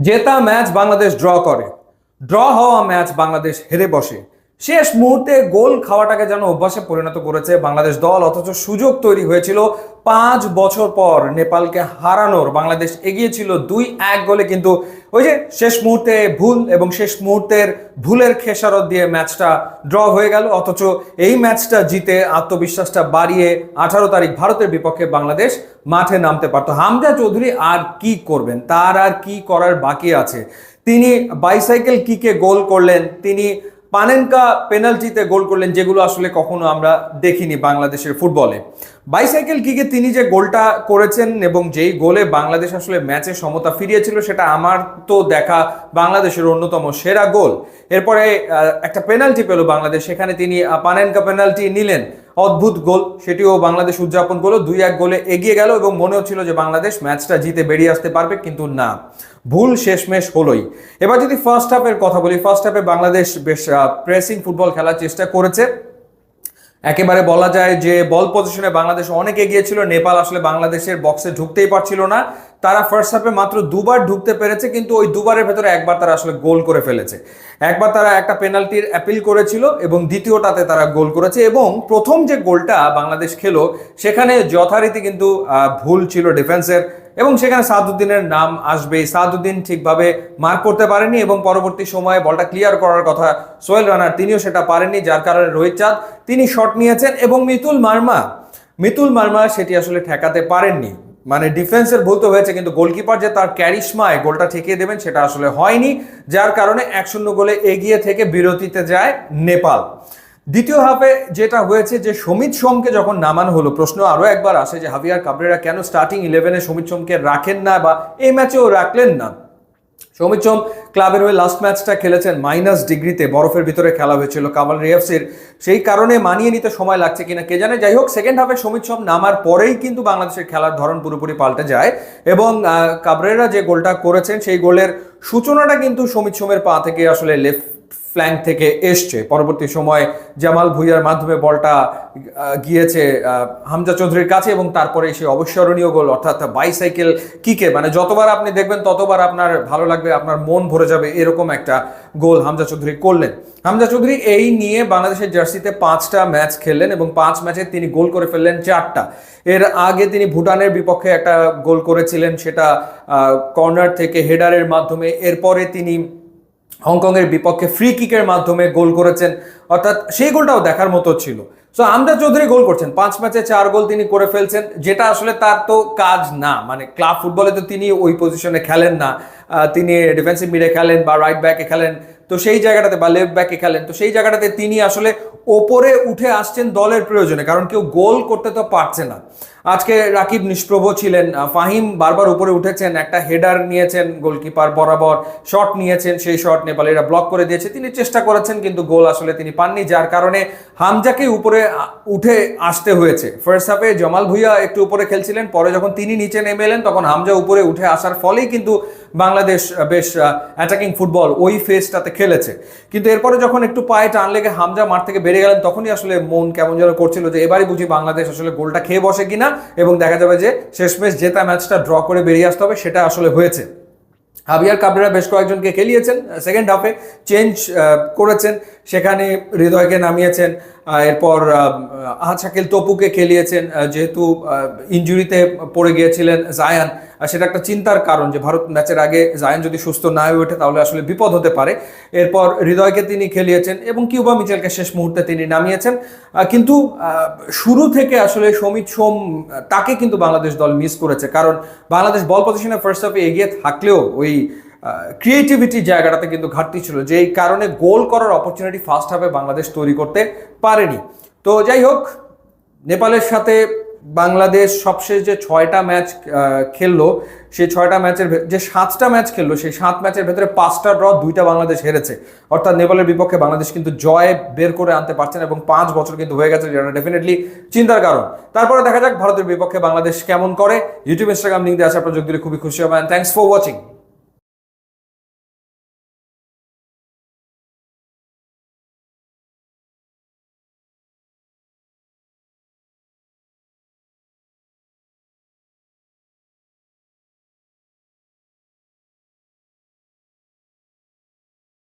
জেতা match Bangladesh draw করে। Draw হওয়া ম্যাচ বাংলাদেশ হেরে বসে। শেষ মুহূর্তে গোল খাওয়াটাকে যেন অভ্যাসে পরিণত করেছে বাংলাদেশ দল, অথচ সুযোগ তৈরি হয়েছিল পাঁচ বছর পর। নেপালকে হারানোর বাংলাদেশ এগিয়েছিল দুই এক গোলে, কিন্তু ওই যে শেষ মুহূর্তে ভুল এবং শেষ মুহূর্তের ভুলের খেসারত দিয়ে ম্যাচটা ড্র হয়ে গেল, অথচ এই ম্যাচটা জিতে আত্মবিশ্বাসটা বাড়িয়ে আঠারো তারিখ ভারতের বিপক্ষে বাংলাদেশ মাঠে নামতে পারতো। হামজা চৌধুরী আর কি করবেন? তার আর কি করার বাকি আছে? তিনি বাইসাইকেল কিকে গোল করলেন? তিনি পানেনকা পেনাল্টিতে গোল করলেন যেগুলো আসলে কখনো আমরা দেখিনি বাংলাদেশের ফুটবলে। বাইসাইকেল কিকে তিনি যে গোলটা করেছেন এবং যেই গোলে বাংলাদেশ আসলে ম্যাচে সমতা ফিরিয়েছিল সেটা আমার তো দেখা বাংলাদেশের অন্যতম সেরা গোল। এরপরে একটা পেনাল্টি পেল বাংলাদেশ। সেখানে তিনি পানেনকা পেনাল্টি নিলেন। অদ্ভুত গোল, সেটিও বাংলাদেশ উদযাপন করল। দুই এক গোলে এগিয়ে গেল এবং মনে হচ্ছিল যে বাংলাদেশ ম্যাচটা জিতে বেরিয়ে আসতে পারবে, কিন্তু না। ভুল শেষমেশ হলোই। এবার যদি ফার্স্ট হাফের কথা বলি ফার্স্ট হাফে বাংলাদেশ বেশ প্রেসিং ফুটবল খেলার চেষ্টা করেছে। একেবারে বলা যায় যে বল পজিশনে বাংলাদেশ অনেক এগিয়ে ছিল, নেপাল আসলে বাংলাদেশের বক্সে ঢুকতেই পারছিল না। তারা ফার্স্ট হাফে মাত্র দুবার ঢুকতে পেরেছে, কিন্তু ওই দুবারের ভেতরে একবার তারা আসলে গোল করে ফেলেছে। একবার তারা একটা পেনাল্টির অ্যাপিল করেছিল এবং দ্বিতীয়টাতে তারা গোল করেছে এবং প্রথম যে গোলটা বাংলাদেশ খেলো, সেখানে যথারীতি কিন্তু ভুল ছিল ডিফেন্সের এবং সেখানে সাদুদ্দিনের নাম আসবেই সাদুদ্দিন ঠিকভাবে মার্ক করতে পারেনি এবং পরবর্তী সময়ে বলটা ক্লিয়ার করার কথা সোহেল রানার তিনিও সেটা পারেননি, যার কারণে রোহিত চাঁদ, তিনি শট নিয়েছেন এবং মিতুল মার্মা মিতুল মার্মা সেটি আসলে ঠেকাতে পারেননি। মানে ডিফেন্সের ভুল তো হয়েছে, কিন্তু গোলকিপার যে তার ক্যারিশমায় গোলটা ঠেকিয়ে দেবেন, সেটা আসলে হয়নি, যার কারণে এক শূন্য গোলে এগিয়ে থেকে বিরতিতে যায় নেপাল। দ্বিতীয় হাফে যেটা হয়েছে যে সমিত সোমকে যখন নামানো হলো, প্রশ্ন আরও একবার আসে যে হাভিয়ার কাবরেরা কেন স্টার্টিং ইলেভেনে সমিত সোমকে রাখেন না বা এই ম্যাচেও রাখলেন না? সৌমিত সোম ক্লাবের হয়ে লাস্ট ম্যাচটা খেলেছেন মাইনাস ডিগ্রিতে, বরফের ভিতরে খেলা হয়েছিল কামাল রিয়াফসির সেই কারণে মানিয়ে নিতে সময় লাগছে কিনা কে জানে? যাই হোক সেকেন্ড হাফে সৌমিত সোম নামার পরেই কিন্তু বাংলাদেশের খেলার ধরন পুরোপুরি পাল্টে যায় এবং কাবরেরা যে গোলটা করেছেন, সেই গোলের সূচনাটা কিন্তু সৌমিত সোমের পা থেকে আসলে লেফট ফ্ল্যাঙ্ক থেকে এসছে। পরবর্তী সময় জামাল ভুইয়ার মাধ্যমে বলটা গিয়েছে হামজা চৌধুরীর কাছে এবং তারপরে সেই অবিস্মরণীয় গোল, অর্থাৎ বাইসাইকেল কিকে মানে যতবার আপনি দেখবেন, ততবার আপনার ভালো লাগবে, আপনার মন ভরে যাবে এরকম একটা গোল হামজা চৌধুরী করলেন। হামজা চৌধুরী এই নিয়ে বাংলাদেশের জার্সিতে পাঁচটা ম্যাচ খেললেন এবং পাঁচ ম্যাচে তিনি গোল করে ফেললেন চারটা। এর আগে তিনি ভুটানের বিপক্ষে একটা গোল করেছিলেন, সেটা কর্নার থেকে হেডারের মাধ্যমে। এরপরে তিনি হংকংয়ের বিপক্ষে ফ্রি কিকের মাধ্যমে গোল করেছেন। অর্থাৎ সেই গোলটাও দেখার মতো ছিল। সো আমজাদ চৌধুরী গোল করছেন। পাঁচ ম্যাচে চার গোল তিনি করে ফেলছেন। যেটা আসলে তার তো কাজ না। মানে ক্লাব ফুটবলে তো তিনি ওই পজিশনে খেলেন না। তিনি ডিফেন্সিভ মিডে খেলেন বা রাইট ব্যাকে খেলেন। তো সেই জায়গাটাতে বা লেফট ব্যাকে খেলেন। তো সেই জায়গাটাতে তিনি আসলে ওপরে উঠে আসছেন দলের প্রয়োজনে। কারণ কেউ গোল করতে তো পারছে না। আজকে রাকিব নিষ্প্রভ ছিলেন ফাহিম বারবার উপরে উঠেছেন, একটা হেডার নিয়েছেন গোলকিপার বরাবর শট নিয়েছেন, সেই শট নেপালিরা ব্লক করে দিয়েছে। তিনি চেষ্টা করেছেন, কিন্তু গোল আসলে তিনি পাননি, যার কারণে হামজাকে উপরে উঠে আসতে হয়েছে। ফার্স্ট হাফে জমাল ভুইয়া একটু উপরে খেলছিলেন, পরে যখন তিনি নিচে নেমে এলেন তখন হামজা উপরে উঠে আসার ফলেই কিন্তু বাংলাদেশ বেশ অ্যাটাকিং ফুটবল ওই ফেজটাতে খেলেছে। কিন্তু এরপরে যখন একটু পায়ে টান লেগে হামজা মাঠ থেকে বেরিয়ে গেলেন, তখনই আসলে মন কেমন যেন করছিল যে, এবারই বুঝি বাংলাদেশ আসলে গোলটা খেয়ে বসে কিনা। এবং দেখা যাবে যে শেষমেশ জেতা ম্যাচটা ড্র করে বেরিয়ে আসতে হবে, সেটা আসলে হয়েছে। হাবিয়ার কাবরেরা বেশ কয়েকজনকে খেলিয়েছেন সেকেন্ড হাফে চেঞ্জ করেছেন। সেখানে হৃদয়কে নামিয়েছেন এরপর আহাদ শাকিল তপুকে খেলিয়েছেন যেহেতু ইঞ্জুরিতে পড়ে গিয়েছিলেন জায়ান সেটা একটা চিন্তার কারণ যে ভারত ম্যাচের আগে জায়ান যদি সুস্থ না হয়ে ওঠে, তাহলে আসলে বিপদ হতে পারে। এরপর হৃদয়কে তিনি খেলিয়েছেন এবং কিউবা মিচেলকে শেষ মুহূর্তে তিনি নামিয়েছেন। কিন্তু শুরু থেকে আসলে সমিত সোম তাকে কিন্তু বাংলাদেশ দল মিস করেছে। কারণ বাংলাদেশ বল পজিশনে ফার্স্ট হাফে এগিয়ে থাকলেও ওই ক্রিয়েটিভিটি জায়গাটাতে কিন্তু ঘাটতি ছিল যেই কারণে গোল করার অপরচুনিটি ফার্স্ট হাফে বাংলাদেশ তৈরি করতে পারেনি। তো যাই হোক, নেপালের সাথে বাংলাদেশ সবশেষ যে ছয়টা ম্যাচ খেললো, সেই ছয়টা ম্যাচের যে সাতটা ম্যাচ খেললো, সেই সাত ম্যাচের ভেতরে পাঁচটা ড্র দুইটা বাংলাদেশ হেরেছে। অর্থাৎ নেপালের বিপক্ষে বাংলাদেশ কিন্তু জয় বের করে আনতে পারছে না এবং পাঁচ বছর কিন্তু হয়ে গেছে যেটা ডেফিনেটলি চিন্তার কারণ। তারপরে দেখা যাক ভারতের বিপক্ষে বাংলাদেশ কেমন করে। ইউটিউব ইনস্টাগ্রাম লিঙ্ক দিয়ে আসার প্রযোগ দিলে খুবই খুশি হবেন। Thanks for watching